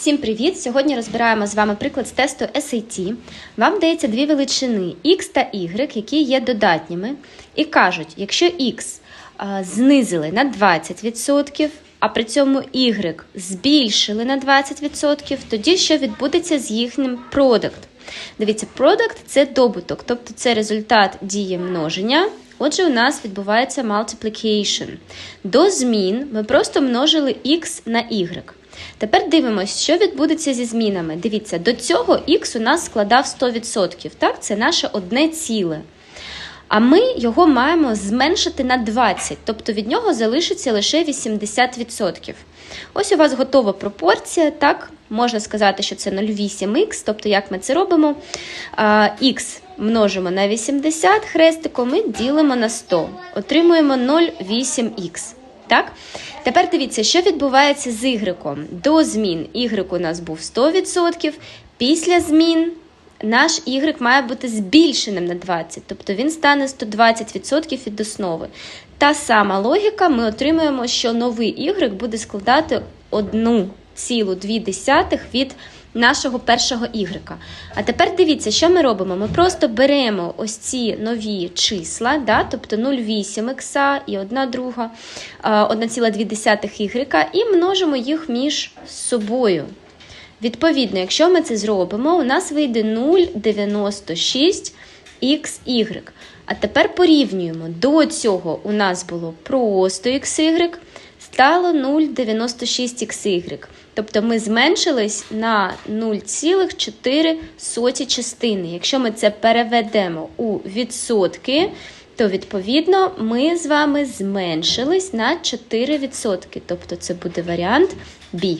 Всім привіт! Сьогодні розбираємо з вами приклад з тесту SAT. Вам дається дві величини x та y, які є додатніми, і кажуть, якщо x знизили на 20%, а при цьому y збільшили на 20%, тоді що відбудеться з їхнім продукт? Дивіться, продукт це добуток, тобто це результат дії множення. Отже, у нас відбувається multiplication. До змін ми просто множили x на y. Тепер дивимося, що відбудеться зі змінами. Дивіться, до цього x у нас складав 100%. Так, це наше одне ціле. А ми його маємо зменшити на 20, тобто від нього залишиться лише 80%. Ось у вас готова пропорція, так, можна сказати, що це 0,8х, тобто як ми це робимо? Х множимо на 80 хрестиком і ділимо на 100. Отримуємо 0,8х. Так? Тепер дивіться, що відбувається з y. До змін y у нас був 100%, після змін наш y має бути збільшеним на 20, тобто він стане 120% від основи. Та сама логіка, ми отримуємо, що новий y буде складати 1,2 від нашого першого y. А тепер дивіться, що ми робимо. Ми просто беремо ось ці нові числа, да, тобто 0,8х і 1 друга, 1,2 y, і множимо їх між собою. Відповідно, якщо ми це зробимо, у нас вийде 0,96 xy. А тепер порівнюємо. До цього у нас було просто xy, стало 0,96xy. Тобто ми зменшились на 0,4 частини. Якщо ми це переведемо у відсотки, то відповідно ми з вами зменшились на 4%. Тобто це буде варіант B.